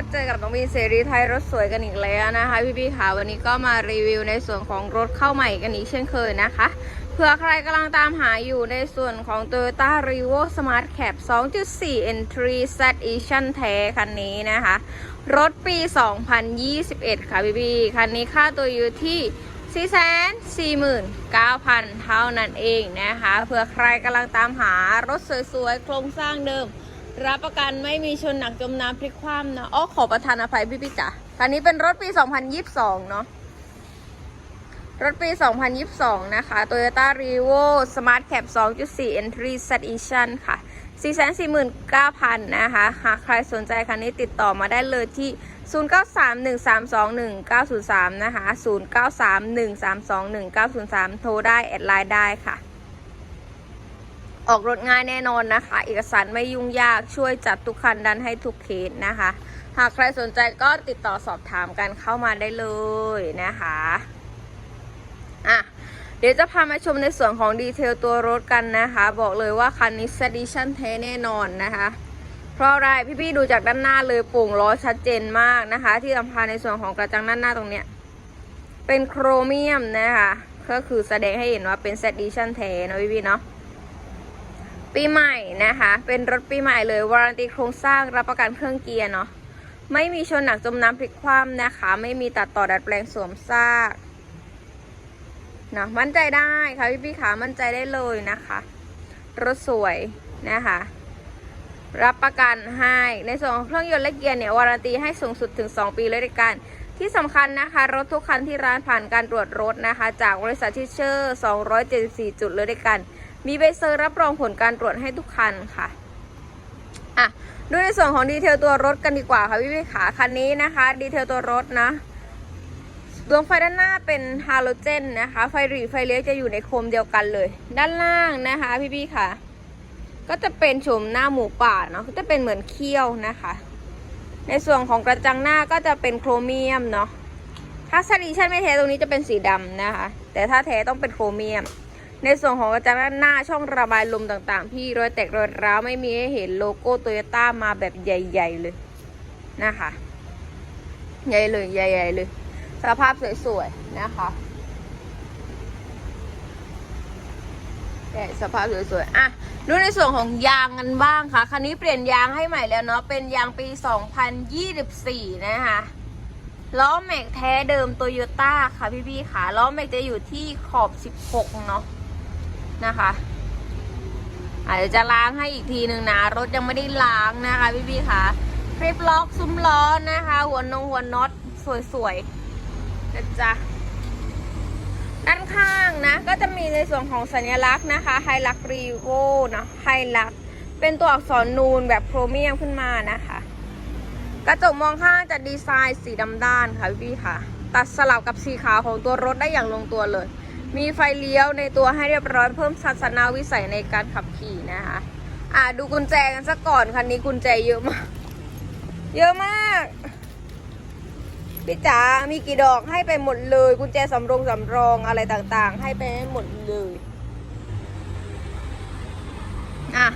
ก็เจอกับน้องมีนเสรีไทยรถสวยกันอีกแล้วนะคะพี่ๆค่ะวันนี้ก็มารีวิวในส่วนของรถเข้าใหม่กันอีกเช่นเคยนะคะเผื่อใครกำลังตามหาอยู่ในส่วนของ Toyota r e v o Smart Cap 2.4 Entry Z Edition แท้คันนี้นะคะ รถปี 2021 ค่ะพี่ๆคันนี้ค่าตัวอยู่ที่449,000 เท่านั้นเองนะคะเผื่อใครกำลังตามหารถสวยๆ โครงสร้างเดิม รับประกันไม่มีชนหนักจมน้ำพลิกคว่ำนะอ้อขอประทานอภัยพี่พี่จ๋าคันนี้เป็นรถปี 2022 เนาะรถปี 2022 นะคะ Toyota r e v o Smart Cap 2.4 Entry Z Edition ค่ะ 449,000 นะคะ หากใครสนใจคันนี้ติดต่อมาได้เลยที่ 0931321903 นะคะ 0931321903 โทรได้ แอดไลน์ได้ค่ะ ออกรถง่ายแน่นอนนะคะ เอกสารไม่ยุ่งยากช่วยจัดทุกคันดันให้ทุกเคสนะคะ หากใครสนใจก็ติดต่อสอบถามกันเข้ามาได้เลยนะคะอะเดี๋ยวจะพามาชมในส่วนของดีเทลตัวรถกันนะคะ บอกเลยว่าคันนี้ s ดิชั่นแท้แน่นอนนะคะเพราะอะไรพี่ๆดูจากด้านหน้าเลยโป่งล้อชัดเจนมากนะคะ ที่สำคัญในส่วนของกระจังด้านหน้าตรงเนี้ยเป็นโครเมียมนะคะ ก็คือแสดงให้เห็นว่าเป็น s ดิชั่นแท้นะพี่ๆเนาะ ปีใหม่นะคะ เป็นรถปีใหม่เลยวารันตีโครงสร้างรับประกันเครื่องเกียร์เนาะไม่มีชนหนักจมน้ำพลิกคว่ำนะคะ ไม่มีตัดต่อดัดแปลงสวมซากนะมั่นใจได้ค่ะพี่พี่ขามั่นใจได้เลยนะคะ รถสวยนะคะ รับประกันให้ในส่วนของเครื่องยนต์และเกียร์เนี่ยวารันตีให้สูงสุดถึง 2 ปีเลยด้วยกัน ที่สำคัญนะคะ รถทุกคันที่ร้านผ่านการตรวจรถนะคะ จากบริษัททิเชอร์ 274 จุดเลยด้วยกัน มีใบเซอร์รับรองผลการตรวจให้ทุกคันค่ะอะดูในส่วนของดีเทลตัวรถกันดีกว่าค่ะพี่พี่ขาคันนี้นะคะดีเทลตัวรถนะดวงไฟด้านหน้าเป็นฮาโลเจนนะคะ ไฟหรีไฟเลี้ยวจะอยู่ในโคมเดียวกันเลย ด้านล่างนะคะ พี่พี่ค่ะ ก็จะเป็นโฉมหน้าหมูป่าเนาะก็จะเป็นเหมือนเขี้ยวนะคะ ในส่วนของกระจังหน้าก็จะเป็นโครเมียมเนาะถ้าสดิชันไม่แท้ตรงนี้จะเป็นสีดำนะคะ แต่ถ้าแท้ต้องเป็นโครเมียม ในส่วนของกระจังด้านหน้าช่องระบายลมต่างๆ พี่รอยแตกรอยร้าวไม่มีให้เห็นโลโก้โตโยต้ามาแบบใหญ่ ๆ เลยนะคะ ใหญ่เลยใหญ่ๆเลย สภาพสวยๆนะคะใช่สภาพสวยๆ อะ ดูในส่วนของยางกันบ้างค่ะ คันนี้เปลี่ยนยางให้ใหม่แล้วเนาะ เป็นยางปี 2024 นะคะ ล้อแม็กแท้เดิมโตโยต้าค่ะพี่ๆค่ะ ล้อแม็กจะอยู่ที่ขอบ 16 เนาะ นะคะอาจจะจะล้างให้อีกทีหนึ่งนะ รถยังไม่ได้ล้างนะคะพี่ๆค่ะคลิปล็อกซุ้มล้อนะคะ หัวนงหัวน็อตสวยๆนะจ๊ะด้านข้างนะ ก็จะมีในส่วนของสัญลักษณ์นะคะไฮลักรีโวนะไฮลักเป็นตัวอักษรนูนแบบโครเมียมขึ้นมานะคะ กระจกมองข้างจะดีไซน์สีดำด้านค่ะพี่ค่ะ ตัดสลับกับสีขาวของตัวรถได้อย่างลงตัวเลย มีไฟเลี้ยวในตัวให้เรียบร้อยเพิ่มทัศนวิสัยในการขับขี่นะคะ อ่าดูกุญแจกันซะก่อนคันนี้กุญแจเยอะมาก เยอะมากพี่จ๋ามีกี่ดอกให้ไปหมดเลย กุญแจสำรองสำรองอะไรต่างๆ ให้ไปให้หมดเลยอะ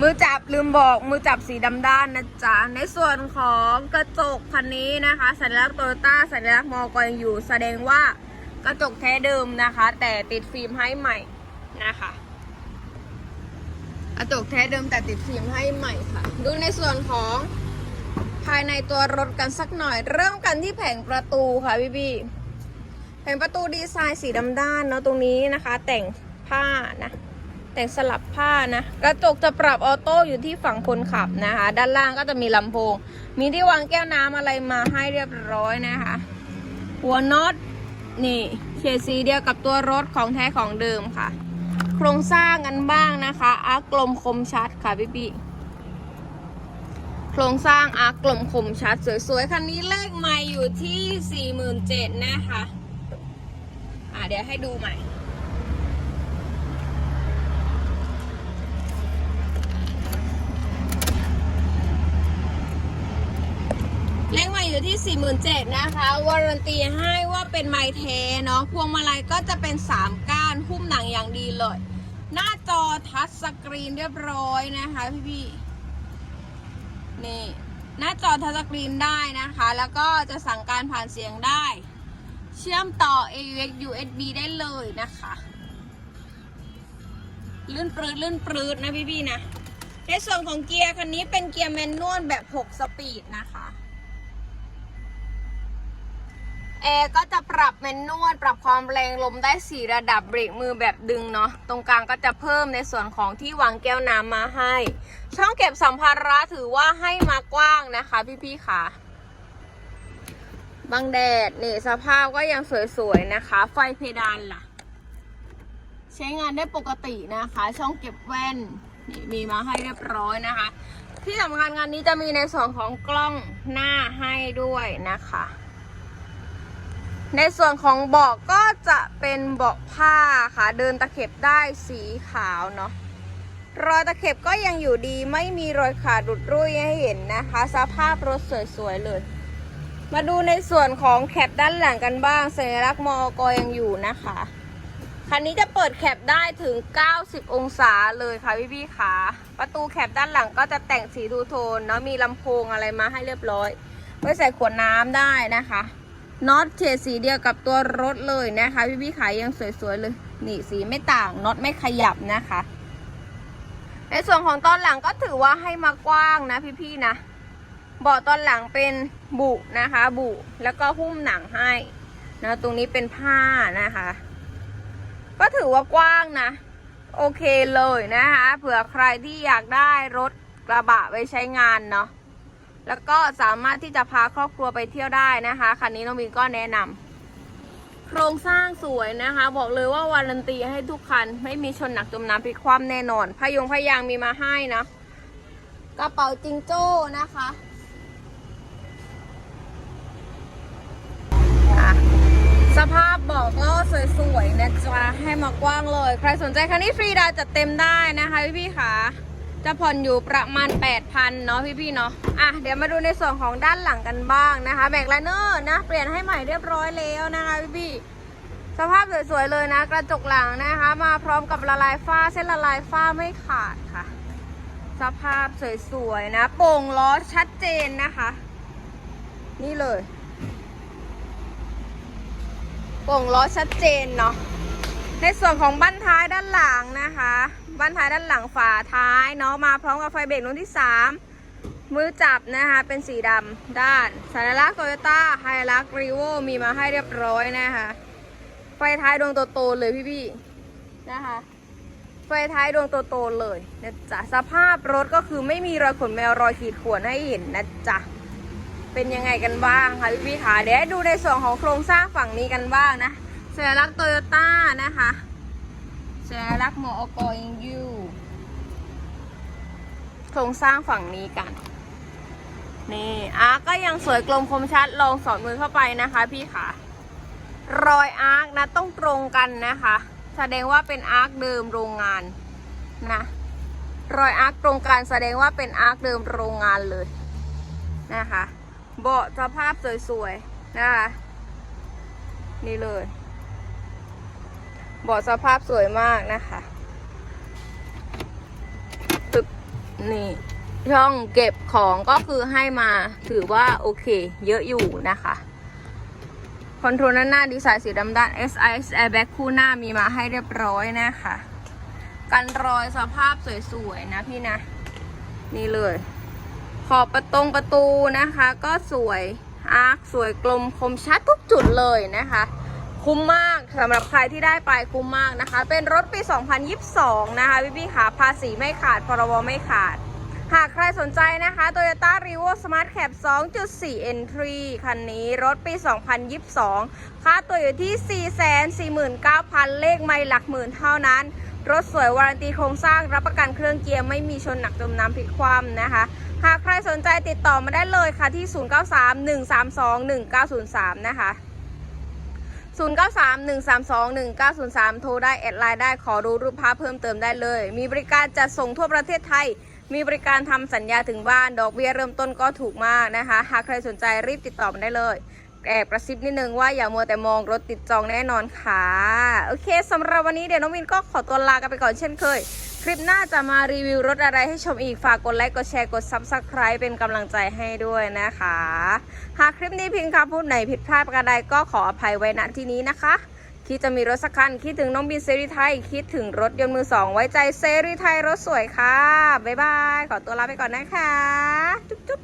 มือจับลืมบอกมือจับสีดำด้านนะจ๊ะ ในส่วนของกระจกคันนี้นะคะ สัญลักษณ์โตโยต้าสัญลักษณ์มอกยังอยู่ แสดงว่า ระจกแท้เดิมนะคะ แต่ติดฟิล์มให้ใหม่นะคะกระจกแท้เดิมแต่ติดฟิล์มให้ใหม่ค่ะ ดูในส่วนของภายในตัวรถกันสักหน่อย เริ่มกันที่แผงประตูค่ะพี่พี่แผงประตูดีไซน์สีดำด้านเนาะตรงนี้นะคะ แต่งผ้านะ แต่งสลับผ้านะ กระจกจะปรับออโต้อยู่ที่ฝั่งคนขับนะคะ ด้านล่างก็จะมีลำโพง มีที่วางแก้วน้ำอะไรมาให้เรียบร้อยนะคะ หัวน็อต นี่เฉดสีเดียวกับตัวรถของแท้ของเดิมค่ะ โครงสร้างกันบ้างนะคะอาร์กกลมคมชัดค่ะพี่พี่โครงสร้างอาร์กกลมคมชัดสวยๆคันนี้เลขใหม่อยู่ที่ 47,000นะคะ อะเดี๋ยวให้ดูใหม่ เลขใหม่อยู่ที่ 47,000นะคะวารันตีให้ว่าเป็นไม้เทเนาะพวงมาลัยก็จะเป็น 3 ก้านหุ้มหนังอย่างดีเลย หน้าจอทัชสกรีนเรียบร้อยนะคะพี่พี่นี่หน้าจอทัชสกรีนได้นะคะ แล้วก็จะสั่งการผ่านเสียงได้ เชื่อมต่อ AUX USB ได้เลยนะคะลื่นปรืดลื่นปรืดนะพี่ๆนะในส่วนของเกียร์คันนี้เป็นเกียร์แมนนวลแบบ 6 สปีดนะคะ แอร์ก็จะปรับแมนนวลปรับความแรงลมได้ 4 ระดับเบรกมือแบบดึงเนาะตรงกลางก็จะเพิ่มในส่วนของที่วางแก้วน้ำมาให้ ช่องเก็บสัมภาระถือว่าให้มากว้างนะคะ พี่ๆค่ะบังแดดนี่สภาพก็ยังสวยๆนะคะ ไฟเพดานล่ะ ใช้งานได้ปกตินะคะ ช่องเก็บแว่นนี่มีมาให้เรียบร้อยนะคะ ที่สำคัญงานนี้จะมีในส่วนของกล้องหน้าให้ด้วยนะคะ ในส่วนของเบาะก็จะเป็นเบาะผ้าค่ะ เดินตะเข็บได้สีขาวเนาะรอยตะเข็บก็ยังอยู่ดีไม่มีรอยขาดหลุดรุ่ยให้เห็นนะคะ สภาพรถสวยๆเลย มาดูในส่วนของแคปด้านหลังกันบ้างสัญลักษณ์มอกยังอยู่นะคะ คันนี้จะเปิดแคปได้ถึง 90 องศาเลยค่ะพี่พี่ๆขาประตูแคปด้านหลังก็จะแต่งสีทูโทนเนาะมีลำโพงอะไรมาให้เรียบร้อยไว้ใส่ขวดน้ำได้นะคะ น็อตเฉดสีเดียวกับตัวรถเลยนะคะพี่พี่ๆขายยังสวยๆเลย นี่สีไม่ต่างน็อตไม่ขยับนะคะ ในส่วนของตอนหลังก็ถือว่าให้มากว้างนะพี่พี่ๆนะเบาะตอนหลังเป็นบุนะคะ บุแล้วก็หุ้มหนังให้นะตรงนี้เป็นผ้านะคะ ก็ถือว่ากว้างนะ โอเคเลยนะคะ เผื่อใครที่อยากได้รถกระบะไว้ใช้งานเนาะ แล้วก็สามารถที่จะพาครอบครัวไปเที่ยวได้นะคะคันนี้น้องมินก็แนะนำโครงสร้างสวยนะคะ บอกเลยว่าวารันตีให้ทุกคัน ไม่มีชนหนักจมน้ำพลิกคว่ำแน่นอนพยงพยางมีมาให้นะกระเป๋าจิงโจ้นะคะสภาพบอกก็สวยๆนะจ๊ะให้มากว้างเลย ใครสนใจคันนี้ฟรีดาวจัดเต็มได้นะคะพี่ๆค่ะ จะผ่อนอยู่ประมาณ 8,000เนาะพี่ๆเนาะอะเดี๋ยวมาดูในส่วนของด้านหลังกันบ้างนะคะแบกไลเนอร์นะเปลี่ยนให้ใหม่เรียบร้อยแล้วนะคะพี่ๆสภาพสวยๆเลยนะ กระจกหลังนะคะ มาพร้อมกับละลายฝ้าเส้นละลายฝ้าไม่ขาดค่ะ สภาพสวยๆนะ โป่งล้อชัดเจนนะคะ นี่เลย โป่งล้อชัดเจนเนาะในส่วนของบั้นท้ายด้านหลังนะคะ บั้นท้ายด้านหลังฝาท้ายเนาะมาพร้อมกับไฟเบรกรุ่นที่ 3 มือจับนะคะ เป็นสีดำด้าน สัญลักษณ์โตโยต้าไฮรักรีโวมีมาให้เรียบร้อยนะคะ ไฟท้ายดวงโตๆเลยพี่ๆนะคะ ไฟท้ายดวงโตๆเลยนะจ๊ะสภาพรถก็คือไม่มีรอยขนแมวรอยขีดข่วนให้เห็นนะจ๊ะเป็นยังไงกันบ้างคะพี่พี่ะเดี๋ยวดูในส่วนของโครงสร้างฝั่งนี้กันบ้างนะสัญลักษณ์โตโยต้านะคะ สัญลักษณ์มอกยังยูโครงสร้างฝั่งนี้กัน นี่อาร์ก็ยังสวยกลมคมชัดลองสอดมือเข้าไปนะคะพี่ค่ะ รอยอาร์คนะต้องตรงกันนะคะ แสดงว่าเป็นอาร์คเดิมโรงงานนะรอยอาร์คตรงกันแสดงว่าเป็นอาร์คเดิมโรงงานเลยนะคะ เบาะสภาพสวยๆนะคะนี่เลย บาะสภาพสวยมากนะคะตึกนี่ช่องเก็บของก็คือให้มาถือว่าโอเค เยอะอยู่นะคะคอนโทรลด้านหน้าดีไซน์สีดำด้าน SIS Airbag คู่หน้ามีมาให้เรียบร้อยนะคะกันรอยสภาพสวยๆนะพี่นะ นี่เลย ขอบประตงประตูนะคะ ก็สวยอาร์คสวยกลมคมชัดทุกจุดเลยนะคะ คุ้มมากสำหรับใครที่ได้ไปคุ้มมากนะคะ เป็นรถปี 2022 นะคะพี่พี่ขาภาษีไม่ขาดพรบไม่ขาด หากใครสนใจนะคะ Toyota r e v o Smart Cap 2.4 Entry คันนี้รถปี 2022 ค่าตัวอยู่ที่ 449,000 เลขไม่หลักหมื่นเท่านั้น รถสวยวารันตีโครงสร้างรับประกันเครื่องเกียร์ไม่มีชนหนักจมน้ำพลิกคว่ำนะคะหากใครสนใจติดต่อมาได้เลยค่ะที่ 0931321903 นะคะ 0931321903 โทรได้แอดไลน์ได้ขอดูรูปภาพเพิ่มเติมได้เลย มีบริการจัดส่งทั่วประเทศไทย มีบริการทำสัญญาถึงบ้าน ดอกเบี้ยเริ่มต้นก็ถูกมากนะคะ หากใครสนใจรีบติดต่อมาได้เลย แอบกระซิบนิดนึงว่าอย่ามัวแต่มองรถติดจองแน่นอนค่ะ โอเคสำหรับวันนี้เดี๋ยวน้องวินก็ขอตัวลากันไปก่อนเช่นเคย คลิปหน้าจะมารีวิวรถอะไรให้ชมอีกฝากกดไลค์กดแชร์กด Subscribe เป็นกำลังใจให้ด้วยนะคะ หากคลิปนี้พิงคำพูดไหนผิดพลาดประการใดก็ขออภัยไว้ณที่นี้นะคะคิดจะมีรถสักคัน คิดถึงน้องบินเซรีไทย คิดถึงรถยนต์มือสอง ไว้ใจเซรีไทยรถสวยค่ะ บ๊ายบาย ขอตัวลาไปก่อนนะคะ จุ๊บ